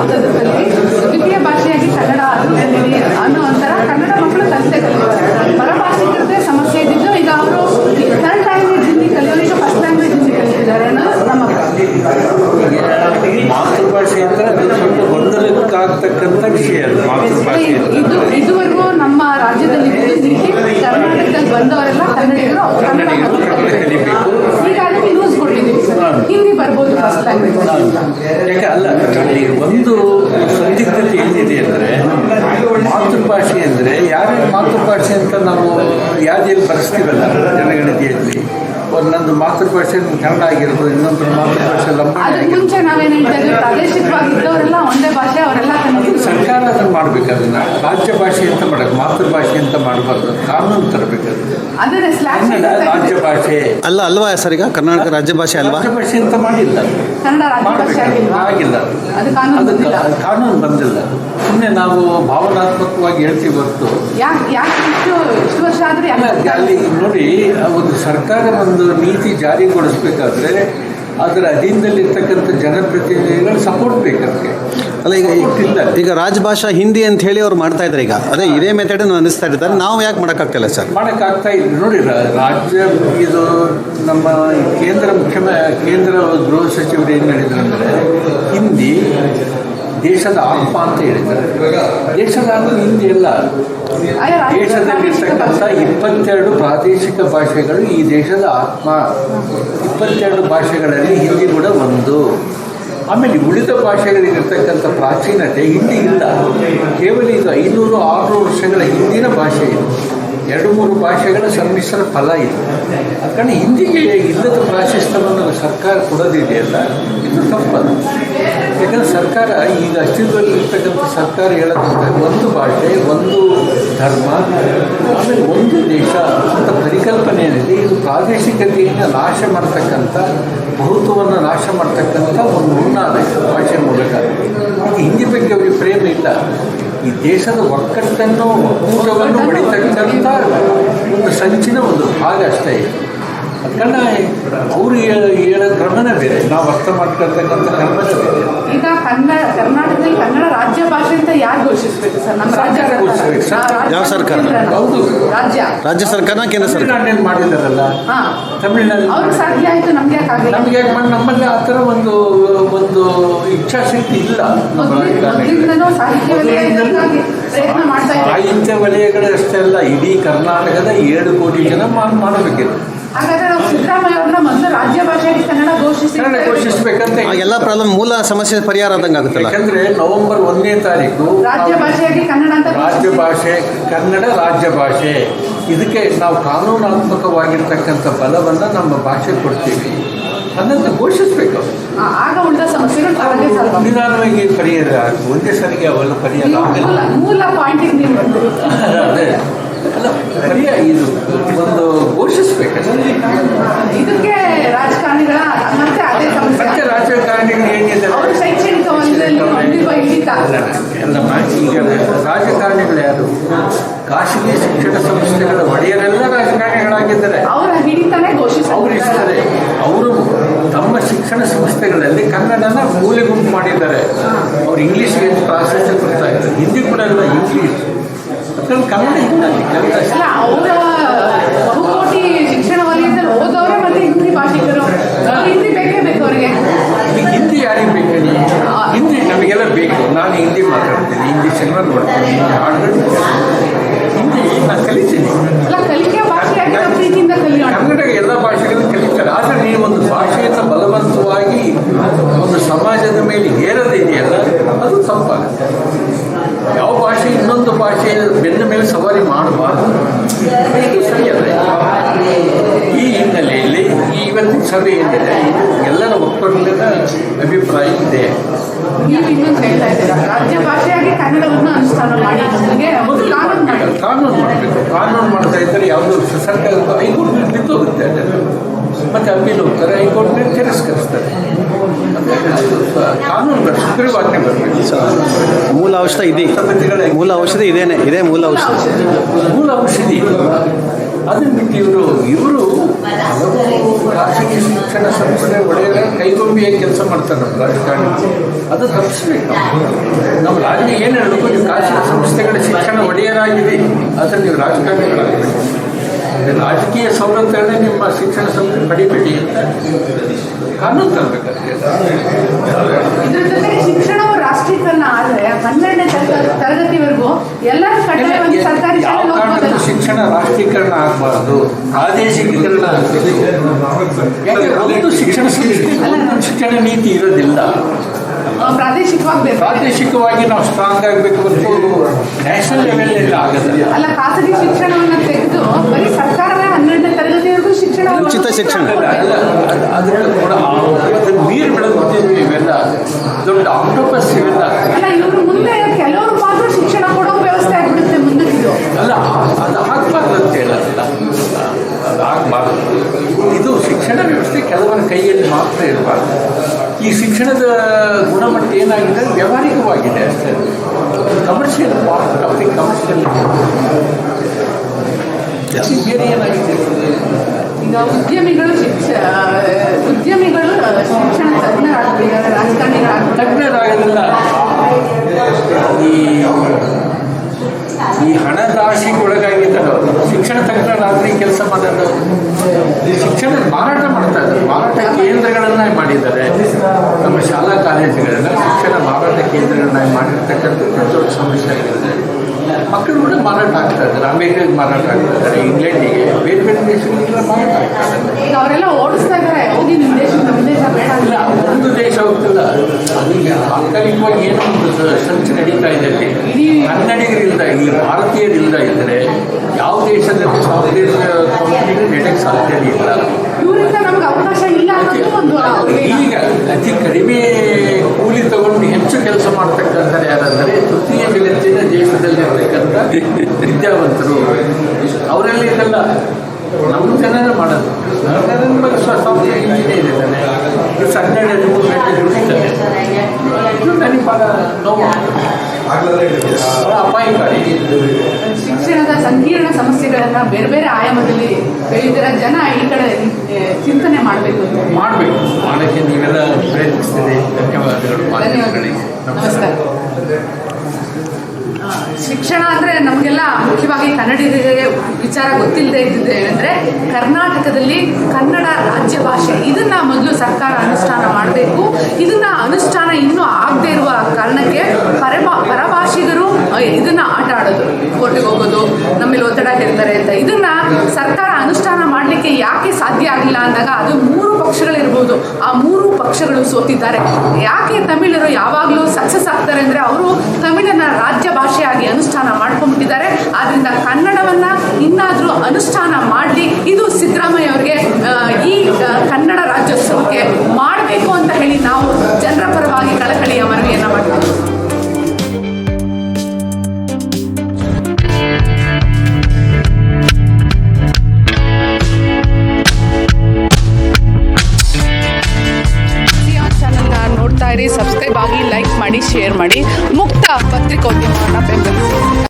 ಯಾವುದಾದ್ರಲ್ಲಿ ದ್ವಿತೀಯ ಭಾಷೆಯಾಗಿ ಕನ್ನಡ ಅನ್ನೋ ಒಂಥರ ಕನ್ನಡ ಮಕ್ಕಳು ಕಲಿತೆ ಕಲಿತಾರೆ ಸಮಸ್ಯೆ ಇದ್ದಿದ್ದು ಈಗ ಅವರು ಥರ್ಡ್ ಲ್ಯಾಂಗ್ವೇಜ್ ಹಿಂದಿ ಈಗ ಫಸ್ಟ್ ಲ್ಯಾಂಗ್ವೇಜ್ ಹಿಂದಿ ಕಲಿತಿದ್ದಾರೆ ಅನ್ನೋದು ನಮ್ಮ ಮಾತೃಭಾಷೆ ಅಂತ ಗೊಂದಲಕ್ಕಾಗ್ತಕ್ಕಂಥ ವಿಷಯ ಇದು ಇದುವರೆಗೂ ನಮ್ಮ ರಾಜ್ಯದಲ್ಲಿ ಕರ್ನಾಟಕದಲ್ಲಿ ಬಂದವರೆಲ್ಲ ಕನ್ನಡಿಗರು ಕನ್ನಡ ಕಲಿಬೇಕು. ಈಗ ನ್ಯೂಸ್ ಕೊಟ್ಟಿದ್ದೀವಿ ಸರ್ ಹಿಂದಿ ಬರ್ಬೋದು ಫಸ್ಟ್ ಲ್ಯಾಂಗ್ವೇಜ್ ಅಲ್ಲ ಅಲ್ಲಿ ಒಂದು ಸಂದಿಗ್ಧತೆ ಏನಿದೆ ಅಂದರೆ ಮಾತೃಭಾಷೆ ಅಂದರೆ ಯಾರ್ಯಾರ ಮಾತೃಭಾಷೆ ಅಂತ ನಾವು ಯಾವ್ದೇನು ಬರೆಸ್ತೀವಲ್ಲ ಜನಗಣತಿಯಲ್ಲಿ ಒಂದೊಂದು ಮಾತೃಭಾಷೆ ಕನ್ನಡ ಆಗಿರ್ಬೋದು ಇನ್ನೊಂದು ಮಾತೃಭಾಷೆ ಅದಕ್ಕೆ ಮುಂಚೆ ನಾವೇನು ಹೇಳ್ತಾ ಒಂದೇ ಭಾಷೆ ಅವರೆಲ್ಲ ಕನ್ನಡ. ಸರ್ಕಾರ ಅದನ್ನು ಮಾಡಬೇಕು ಅದನ್ನ. ರಾಜ್ಯ ಭಾಷೆ ಅಂತ ಮಾಡಬೇಕು? ಮಾತೃಭಾಷೆ ಅಂತ ಮಾಡಬಾರ್ದು? ಕಾನೂನು ತರಬೇಕು ಅದು. ಅದನ್ನೇ ಸ್ಲ್ಯಾಶ್ ಕನ್ನಡ ರಾಜ್ಯ ಭಾಷೆ. ಅಲ್ಲ ಅಲ್ವಾ ಸರ್ ಈಗ ಕರ್ನಾಟಕ ರಾಜ್ಯ ಭಾಷೆ ಅಲ್ವಾ? ರಾಜ್ಯ ಭಾಷೆ ಅಂತ ಮಾಡಿಲ್ಲ ಕನ್ನಡ ರಾಜ್ಯ ಭಾಷೆ ಆಗಿಲ್ಲ. ಅದು ಕಾನೂನು ಅದು ಬಂದಿಲ್ಲ. ಕಾನೂನು ಬಂದಿಲ್ಲ. ಸುಮ್ಮನೆ ನಾವು ಭಾವನಾತ್ಮಕವಾಗಿ ಹೇಳ್ತೀವಿ ಹೊರತು. ಯಾಕೆ ಯಾಕೆ ಇಷ್ಟು ವರ್ಷ ಆದ್ರೂ ಅಲ್ಲಿ ನೋಡಿ ಒಂದು ಸರ್ಕಾರ ಒಂದು ನೀತಿ ಜಾರಿಗೊಳಿಸ್ಬೇಕಾದ್ರೆ ಅದರ ಅಧೀನದಲ್ಲಿರ್ತಕ್ಕಂಥ ಜನಪ್ರತಿನಿಧಿಗಳು ಸಪೋರ್ಟ್ ಬೇಕು ಅದಕ್ಕೆ. ಅಲ್ಲ ಈಗ ಈಗ ರಾಜಭಾಷಾ ಹಿಂದಿ ಅಂತ ಹೇಳಿ ಅವ್ರು ಮಾಡ್ತಾ ಇದ್ದಾರೆ ಈಗ. ಅದೇ ಇದೇ ಮೆಥಡ್ ಅನಿಸ್ತಾ ಇರ್ತಾರೆ ನಾವು ಯಾಕೆ ಮಾಡೋಕ್ಕಾಗ್ತಿಲ್ಲ ಸರ್? ಮಾಡೋಕ್ಕಾಗ್ತಾ ಇಲ್ಲ. ನೋಡಿ ರಾಜ್ಯ ಇದು ನಮ್ಮ ಕೇಂದ್ರ ಮುಖ್ಯಮ ಕೇಂದ್ರ ಗೃಹ ಸಚಿವರು ಏನು ಹೇಳಿದ್ರು ಅಂದರೆ ಹಿಂದಿ ದೇಶದ ಆತ್ಮ ಅಂತ ಹೇಳಿದ್ದಾರೆ ದೇಶದ ಆತ್ಮ ಹಿಂದಿ ರಾಜ್ಯದ ದೇಶದಲ್ಲಿರ್ತಕ್ಕಂಥ ಇಪ್ಪತ್ತೆರಡು ಪ್ರಾದೇಶಿಕ ಭಾಷೆಗಳು ಈ ದೇಶದ ಆತ್ಮ. ಇಪ್ಪತ್ತೆರಡು ಭಾಷೆಗಳಲ್ಲಿ ಹಿಂದಿ ಕೂಡ ಒಂದು. ಆಮೇಲೆ ಉಳಿದ ಭಾಷೆಗಳಿಗಿರ್ತಕ್ಕಂಥ ಪ್ರಾಚೀನತೆ ಹಿಂದಿ ಇಲ್ಲ. ಕೇವಲ ಇದು ಐನೂರು ಆರುನೂರು ವರ್ಷಗಳ ಹಿಂದಿನ ಭಾಷೆ ಇದು. ಎರಡು, ಮೂರು ಭಾಷೆಗಳ ಸಮ್ಮಿಶ್ರ ಫಲ ಇದು ಕಾರಣ ಹಿಂದಿಗೆ ಇಲ್ಲದ ಪ್ರಾಶಸ್ತ್ಯವನ್ನು ಸರ್ಕಾರ ಕೊಡೋದಿದೆಯಲ್ಲ, ಇದು ತಪ್ಪದು ಯಾಕಂದ್ರೆ ಸರ್ಕಾರ ಈಗ ಅಸ್ತಿತ್ವದಲ್ಲಿ ಇರ್ತಕ್ಕಂಥ ಸರ್ಕಾರ ಹೇಳೋದಂತ ಒಂದು ಭಾಷೆ, ಒಂದು ಧರ್ಮ, ಆಮೇಲೆ ಒಂದು ದೇಶ ಅಂತ ಪರಿಕಲ್ಪನೆ ಏನಿದೆ ಇದು ಪ್ರಾದೇಶಿಕತೆಯನ್ನು ನಾಶ ಮಾಡ್ತಕ್ಕಂಥ, ಬಹುತ್ವವನ್ನು ನಾಶ ಮಾಡ್ತಕ್ಕಂಥ ಒಂದು ಹುನ್ನಾದ ಭಾಷೆ ಮೂಲಕ ಇದು ಹಿಂದಿ ಬಗ್ಗೆ ಅವರಿಗೆ ಪ್ರೇಮ ಇಲ್ಲ ಈ ದೇಶದ ಒಕ್ಕಟ್ಟನ್ನು ಒಕ್ಕೂಟವನ್ನು ಬಡಿತಕ್ಕಂಥ ಒಂದು ಸಂಚಿನ ಒಂದು ಭಾಗ ಅಷ್ಟೇ. ಇದು ಅದನ್ನ ಅವರು ಹೇಳೋ ಕ್ರಮನೇ ಬೇರೆ ನಾವು ಅರ್ಥ ಮಾಡ್ಕೊಳ್ತಕ್ಕಂಥ ಕ್ರಮನೇ ಬೇರೆ ಈಗ ಕನ್ನಡ ಕರ್ನಾಟಕದಲ್ಲಿ ಕನ್ನಡ ರಾಜ್ಯ ಭಾಷೆ ಅಂತ ಯಾರು ಘೋಷಿಸಬೇಕು ಸರ್ ನಮ್ಮ ರಾಜ್ಯ ಸರ್ಕಾರ. ಸರ್ಕಾರ. ಯಾವ ಸರ್ಕಾರ? ಹೌದು. ರಾಜ್ಯ ರಾಜ್ಯ ಸರ್ಕಾರನ ಕೇಂದ್ರ ಸರ್ಕಾರ ಮಾಡಿದಾರಲ್ಲ ಹಾ ತಮಿಳ್ನಾಡು ಅವ್ರಿಗೆ ಸಾಧ್ಯ ಆಯ್ತು ನಮ್ಗೆ ಯಾಕಾಗಿಲ್ಲ ನಮಗೆ ಯಾಕೆ ಮಾಡಿ ನಮ್ಮಲ್ಲಿ ಆ ಥರ ಒಂದು ಒಂದು ಇಚ್ಛಾಶಕ್ತಿ ಇಲ್ಲ. ಮೊದಲಿಂದನೂ ಸಾಹಿತ್ಯ ಪ್ರಯತ್ನ ಮಾಡ್ತಾ ಇದ್ದಾರೆ ಸಾಹಿತ್ಯ ವಲಯಗಳಷ್ಟೇ ಅಲ್ಲ ಇಡೀ ಕರ್ನಾಟಕದ ಏಳು ಕೋಟಿ ಜನ ಮಾಡಬೇಕಿತ್ತು ಹಾಗಾದ್ರೆ ನಾವು ಸಿದ್ದರಾಮಯ್ಯ ಅವ್ರನ್ನ ಮೊದಲು ರಾಜ್ಯ ಭಾಷೆಯಾಗಿ ಕನ್ನಡ ಘೋಷಿಸಿ ಕನ್ನಡ ಘೋಷಿಸ್ಬೇಕಂತ ಆ ಎಲ್ಲ ಪ್ರಾಬ್ಲಮ್ ಮೂಲ ಸಮಸ್ಯೆ ಪರಿಹಾರ ಆದಂಗೆ ಆಗುತ್ತಲ್ಲ? ಯಾಕಂದ್ರೆ ನವೆಂಬರ್ ಒಂದನೇ ತಾರೀಕು ರಾಜ್ಯ ಭಾಷೆಯಾಗಿ ಕನ್ನಡ ಅಂತ ರಾಜ್ಯ ಭಾಷೆ ಕನ್ನಡ ರಾಜ್ಯ ಭಾಷೆ. ಇದಕ್ಕೆ ನಾವು ಕಾನೂನಾತ್ಮಕವಾಗಿರ್ತಕ್ಕಂಥ ಬಲವನ್ನು ನಮ್ಮ ಭಾಷೆ ಕೊಡ್ತೀವಿ. ಅದನ್ನ ಘೋಷಿಸ್ಬೇಕು ಆ, ಆಗ ಉಳಿದ ಸಮಸ್ಯೆಗಳು ತಾವಾಗೆ ಆಗುತ್ತೆ. ನಿಧಾನವಾಗಿ ಪರಿಹಾರ. ಒಂದೇ ಸರಿಗೆ ಅವೆಲ್ಲ ಪರಿಹಾರ ನೀವು ಆಗಲ್ಲ. ಮೂಲ ಮೂಲ ಪಾಯಿಂಟಿಗೆ ನೀವು ಬಂದ್ರಿ ಅದೇ. ಅಲ್ಲ ಪರಿಹಾರ ಇದು ಒಂದು ಘೋಷಿಸ್ಬೇಕಷ್ಟೇ ಇದಕ್ಕೆ ರಾಜಕಾರಣಿಗಳ ಮತ್ತೆ ಅದೇ ಸಮಸ್ಯೆ. ರಾಜಕಾರಣಿಗಳು ಅವರು ಶೈಕ್ಷಣಿಕ ಹಿಡಿತ. ಈಗ ರಾಜಕಾರಣಿಗಳು ಯಾರು? ಖಾಸಗಿ ಶಿಕ್ಷಣ ಸಂಸ್ಥೆಗಳ ಒಡೆಯರೆಲ್ಲ ರಾಜಕಾರಣಿಗಳಾಗಿದ್ದಾರೆ. ಅವರ ಹಿಡಿತಾನೆ ಘೋಷಿಸ ಅವರು ಇರ್ತಾರೆ ಅವರು ತಮ್ಮ ಶಿಕ್ಷಣ ಸಂಸ್ಥೆಗಳಲ್ಲಿ ಕನ್ನಡನ ಮೂಲೆಗುಂಪು ಮಾಡಿದ್ದಾರೆ. ಅವ್ರು ಇಂಗ್ಲೀಷ್ಗೆ ಪ್ರಾಶಸ್ತ್ಯ ಕೊಡ್ತಾ ಇದ್ದಾರೆ. ಹಿಂದಿ ಕೂಡ ಇಲ್ಲ ಇಂಗ್ಲೀಷ್ ಯಾಕಂದ್ರೆ ಕನ್ನಡ ಇಲ್ಲ ಅವರ ಬಹುಕೋಟಿ ಶಿಕ್ಷಣ ವಲಯದಲ್ಲಿ ಓದೋರೆ ಮತ್ತೆ ಹಿಂದಿ ಭಾಷಿಕರು. ಹಿಂದಿ ಬೇಕೇ ಬೇಕು ಅವರಿಗೆ. ಹಿಂದಿ ಯಾರಿಗೆ ಬೇಕು? ಹಿಂದಿ ನಮಗೆಲ್ಲ ಬೇಕು. ನಾನು ಹಿಂದಿ ಮಾತಾಡ್ತೀನಿ ಹಿಂದಿ ಸಿನಿಮಾ ನೋಡ್ತೀನಿ ಹಾಡುಗಳು. ಹಿಂದಿ ನಾನು ಕಲಿತೀನಿ. ಕಲಿಕೆ ನಾವು ಪ್ರೀತಿಯಿಂದ ಕಲಿಯೋಣ? ಕನ್ನಡ ಎಲ್ಲ ಭಾಷೆಗಳನ್ನು ಕಲಿತಾರೆ. ಆದರೆ ನೀವು ಒಂದು ಭಾಷೆಯನ್ನು ಬಲವಂತವಾಗಿ ಒಂದು ಸಮಾಜದ ಮೇಲೆ ಹೇರದಿದೆಯಲ್ಲ ಅದು ತಪ್ಪಾಗುತ್ತೆ ಯಾವ ಭಾಷೆ ಇನ್ನೊಂದು ಭಾಷೆಯ ಬೆನ್ನ ಮೇಲೆ ಸವಾರಿ ಮಾಡಬಾರ್ದು ಇದು ಸರಿಯಲ್ಲ ಈ ಹಿನ್ನೆಲೆಯಲ್ಲಿ ಈ ಸಭೆ ಏನಿದೆ ಇದು ಎಲ್ಲರ ಅಭಿಪ್ರಾಯ ಇದೆ. ನೀವು ಇನ್ನೊಂದು ಹೇಳ್ತಾ ಇದ್ದೀರಾ? ರಾಜ್ಯ ಭಾಷೆಯಾಗಿ ಕನ್ನಡವನ್ನು ಅನುಷ್ಠಾನ ಮಾಡಿ ಒಂದು ಕಾನೂನು ಮಾಡಿ. ಕಾನೂನು ಮಾಡಬೇಕು. ಕಾನೂನು ಮಾಡ್ತಾ ಇದ್ದರೆ ಯಾವುದೋ ಸರ್ಕಾರ ಹೈಕೋರ್ಟ್ ಹೋಗುತ್ತೆ ಅದೆಲ್ಲ. ಮತ್ತೆ ಅಪೀಲ್ ಹೋಗ್ತಾರೆ ಹೈಕೋರ್ಟ್ ತಿರಸ್ಕರಿಸ್ತಾರೆ. ಸುಗ್ರೀವಾಜ್ಞೆ ಬರಬೇಕು ಮೂಲ ಔಷಧ ಇದೆ. ಮೂಲ ಔಷಧಿ ಇದೇನೆ ಇದೇ ಮೂಲ ಔಷಧ. ಮೂಲ ಔಷಧಿ. ಅದನ್ನು ಬಿಟ್ಟು ಇವರು ಇವರು ಖಾಸಗಿ ಶಿಕ್ಷಣ ಸಂಸ್ಥೆ ಒಡೆಯರ ಕೈಗೊಂಬಿಯ ಕೆಲಸ ಮಾಡ್ತಾರೆ ನಮ್ಮ ರಾಜಕಾರಣ. ಅದು ತಪ್ಪಿಸ್ಬೇಕು. ನಮ್ಮ ರಾಜ್ಯ ಏನು ಹೇಳಬೇಕು? ನೀವು ಖಾಸಗಿ ಸಂಸ್ಥೆಗಳ ಶಿಕ್ಷಣ ಒಡೆಯರಾಗಿದೆ. ಆದರೆ ನೀವು ರಾಜಕಾರಣಿಗಳಾಗಬೇಕು ರಾಜಕೀಯ ಸವಲತ್ತುಗಳನ್ನೇ ನಿಮ್ಮ ಶಿಕ್ಷಣ ಸಂಸ್ಥೆ ಪಡಿಬೇಡಿ ಅಂತ ಕಾನೂನು ತರಬೇಕಾದ್ರೆ ರಾಷ್ಟ್ರೀಕರಣ ಆದ್ರೆ ಹನ್ನೆರಡನೇ ತರಗತಿವರೆಗೂ ಎಲ್ಲರೂ ಕಡ್ಡಾಯವಾಗಿ ಸರ್ಕಾರಿ ಶಿಕ್ಷಣ ರಾಷ್ಟ್ರೀಕರಣ ಆಗಬಾರ್ದು. ಪ್ರಾದೇಶಿಕೀಕರಣ ಒಂದು ಶಿಕ್ಷಣ ಶಿಕ್ಷಣ ನೀತಿ ಇರೋದಿಲ್ಲ. ಪ್ರಾದೇಶಿಕವಾಗಿ. ಪ್ರಾದೇಶಿಕವಾಗಿ ನಾವು ಸ್ಟ್ರಾಂಗ್ ಆಗಬೇಕು ಅಂತ ನ್ಯಾಷನಲ್ ಲೆವೆಲ್ ಆಗೋದಿಲ್ಲ. ಅಲ್ಲ ಖಾಸಗಿ ಶಿಕ್ಷಣವನ್ನು ತೆಗೆದು ಬರೀ ಸರ್ಕಾರವೇ ಹನ್ನೆರಡನೇ ತರಗತಿವರೆಗೂ ಶಿಕ್ಷಣ ಉಚಿತ ಶಿಕ್ಷಣ. ಅದರಲ್ಲೂ ಕೂಡ ಅದನ್ನು ಮೀರಿ ಬೆಳೆದಿದ್ದೀವಿ ಇವೆಲ್ಲ ದೊಡ್ಡ ಆಕ್ಟೋಪಸ್ ಅಲ್ಲ ಇವರು ಮುಂದೆ ಕೆಲವರು ಮಾತ್ರ ಶಿಕ್ಷಣ ಕೊಡೋ ವ್ಯವಸ್ಥೆ ಮುಂದೆ ಮುಂದಕ್ಕಿದು. ಅಲ್ಲ ಅದು ಆಗಬಾರ್ದು ಅಂತ ಹೇಳೋದಿಲ್ಲ. ಅದು ಆಗಬಾರ್ದು ಇದು ಶಿಕ್ಷಣ ವ್ಯವಸ್ಥೆ ಕೆಲವರ ಕೈಯಲ್ಲಿ ಮಾತ್ರ ಇರಬಾರ್ದು. ಈ ಶಿಕ್ಷಣದ ಗುಣಮಟ್ಟ ಏನಾಗಿದೆ? ವ್ಯವಹಾರಿಕವಾಗಿದೆ ಅಷ್ಟೇ. Commercial part of the commercial ಬೇರೆ ಏನಾಗಿದೆ? ಈಗ ಉದ್ಯಮಿಗಳು ಶಿಕ್ಷ ಉದ್ಯಮಿಗಳು ಶಿಕ್ಷಣ ತಜ್ಞರಾಗ್ತಿದ್ದಾರೆ ರಾಜಕಾರಣಿಗಳಾಗ್ತಾರೆ ತಜ್ಞರಾಗೋದಿಲ್ಲ ಈ ಹಣದಾಶೆಗೆ ಒಳಗಾಗಿದ್ದಾರೆ ಶಿಕ್ಷಣ ತಜ್ಞರಾದ್ರೆ ಕೆಲಸ ಮಾಡೋದು. ಶಿಕ್ಷಣ ಮಾರಾಟ ಮಾಡ್ತಾ ಇದ್ದಾರೆ. ಮಾರಾಟ ಕೇಂದ್ರಗಳನ್ನ ಮಾಡಿದ್ದಾರೆ. ನಮ್ಮ ಶಾಲಾ ಕಾಲೇಜುಗಳನ್ನ ಶಿಕ್ಷಣ ಮಾರಾಟ ಕೇಂದ್ರಗಳನ್ನ ಮಾಡಿರ್ತಕ್ಕಂಥ ಸಮಸ್ಯೆ ಆಗಿದೆ ಮಕ್ಕಳು ಕೂಡ ಮಾರಾಟ ಆಗ್ತಾ ಇದ್ದಾರೆ. ಅಮೆರಿಕಾಗೆ ಮಾರಾಟ ಆಗ್ತಾ ಇದ್ದಾರೆ ಇಂಗ್ಲೆಂಡಿಗೆ. ಬೇರೆ ಬೇರೆ ದೇಶಗಳಿಗೆಲ್ಲ ಮಾರಾಟ ಆಗ್ತಾ ಇದ್ದಾರೆ. ಈಗ ಅವರೆಲ್ಲ ಓಡಿಸ್ತಾ ಇದ್ದಾರೆ. ಹೋಗಿ ನಿಮ್ಮ ದೇಶ ನಮ್ಮ ದೇಶ ಬೇಡ ಇಲ್ಲ ಅಂತ ಒಂದು ದೇಶ ಹೋಗ್ತಿಲ್ಲ ಅದೀಗ ತಾತ್ಕಾಲಿಕವಾಗಿ ಏನೋ ಒಂದು ಸಂಚು ನಡೀತಾ ಇದೆ ಅಲ್ಲಿ. ಕನ್ನಡಿಗರಿಲ್ದ ಇಲ್ಲಿ ಭಾರತೀಯರಿಲ್ದ ಇದ್ದರೆ ಯಾವ ದೇಶದಲ್ಲಿ ಸಾಫ್ಟ್ವೇರ್ ನಡೆಯಕ್ಕೆ ಸಾಧ್ಯ ಇಲ್ಲ. ಇವರಿಂದ ನಮ್ಗೆ ಅವಕಾಶ ಇಲ್ಲ ಒಂದು ಈಗ ಅತಿ ಕಡಿಮೆ ತಗೊಂಡು ಹೆಚ್ಚು ಕೆಲಸ ಮಾಡ್ತಕ್ಕಂಥದ್ದು ಯಾರಂದರೆ ತೃತೀಯ ಜಗತ್ತಿನ ದೇಶದಲ್ಲಿರ್ತಕ್ಕಂಥ ವಿದ್ಯಾವಂತರು. ಅವರಲ್ಲಿ ಇದೆಲ್ಲ ನಮ್ಮ ಜನರೇ ಮಾಡೋದು. ನನ್ನ ಸಾಫ್ಟ್ವೇರ್ ಇಂಜಿನಿಯರ್ ಇದ್ದಾನೆ ಇವ್ರು ಹನ್ನೆರಡು ಮೂರು ಗಂಟೆ ದುಡಿತಾರೆ ಇದು ನನಗೆ ಭಾಳ ನೋವು. ಭಾಳ ಅಪಾಯಕಾರಿ. ಶಿಕ್ಷಣದ ಸಂಕೀರ್ಣ ಸಮಸ್ಯೆಗಳನ್ನ ಬೇರೆ ಬೇರೆ ಆಯಾಮದಲ್ಲಿ ಬೆಳೆದಿರೋ ಜನ ಈ ಕಡೆ ಚಿಂತನೆ ಮಾಡಬೇಕು ಅಂತ. ಮಾಡಬೇಕು ಮಾಡೋಕ್ಕೆ ನೀವೆಲ್ಲ ಪ್ರಯತ್ನಿಸ್ತೀರಿ ಧನ್ಯವಾದಗಳು ಮಾಧ್ಯಮಗಳಿಗೆ ನಮಸ್ಕಾರ. ಶಿಕ್ಷಣ ಅಂದ್ರೆ ನಮಗೆಲ್ಲ ಮುಖ್ಯವಾಗಿ ಕನ್ನಡಿಗರಿಗೆ ವಿಚಾರ ಗೊತ್ತಿಲ್ಲದೆ ಇದ್ದಿದ್ದು ಏನಂದರೆ ಕರ್ನಾಟಕದಲ್ಲಿ ಕನ್ನಡ ರಾಜ್ಯ ಭಾಷೆ. ಇದನ್ನ ಮೊದಲು ಸರ್ಕಾರ ಅನುಷ್ಠಾನ ಮಾಡಬೇಕು. ಇದನ್ನ ಅನುಷ್ಠಾನ ಇನ್ನೂ ಆಗದೇ ಇರುವ ಕಾರಣಕ್ಕೆ ಪರಭಾ ಪರಭಾಷಿಗರು ಇದನ್ನ ಕೋರ್ಟಿಗೆ ಹೋಗೋದು ನಮ್ಮಲ್ಲಿ ಒತ್ತಡ ಹೇಳ್ತಾರೆ ಅಂತ. ಇದನ್ನ ಸರ್ಕಾರ ಅನುಷ್ಠಾನ ಮಾಡಲಿಕ್ಕೆ ಯಾಕೆ ಸಾಧ್ಯ ಆಗಿಲ್ಲ ಅಂದಾಗ ಅದು ಮೂರು ಪಕ್ಷಗಳಿರ್ಬೋದು. ಆ ಮೂರು ಪಕ್ಷಗಳು ಸೋತಿದ್ದಾರೆ. ಯಾಕೆ ತಮಿಳರು ಯಾವಾಗಲೂ ಸಕ್ಸಸ್ ಆಗ್ತಾರೆ ಅಂದರೆ ಅವರು ತಮಿಳನ್ನ ರಾಜ್ಯ ಭಾಷೆಯಾಗಿ ಅನುಷ್ಠಾನ ಮಾಡ್ಕೊಂಡ್ಬಿಟ್ಟಿದ್ದಾರೆ. ಆದ್ದರಿಂದ ಕನ್ನಡವನ್ನ ಇನ್ನಾದರೂ ಅನುಷ್ಠಾನ ಮಾಡಲಿ. ಇದು ಸಿದ್ದರಾಮಯ್ಯ ಅವರಿಗೆ ಈ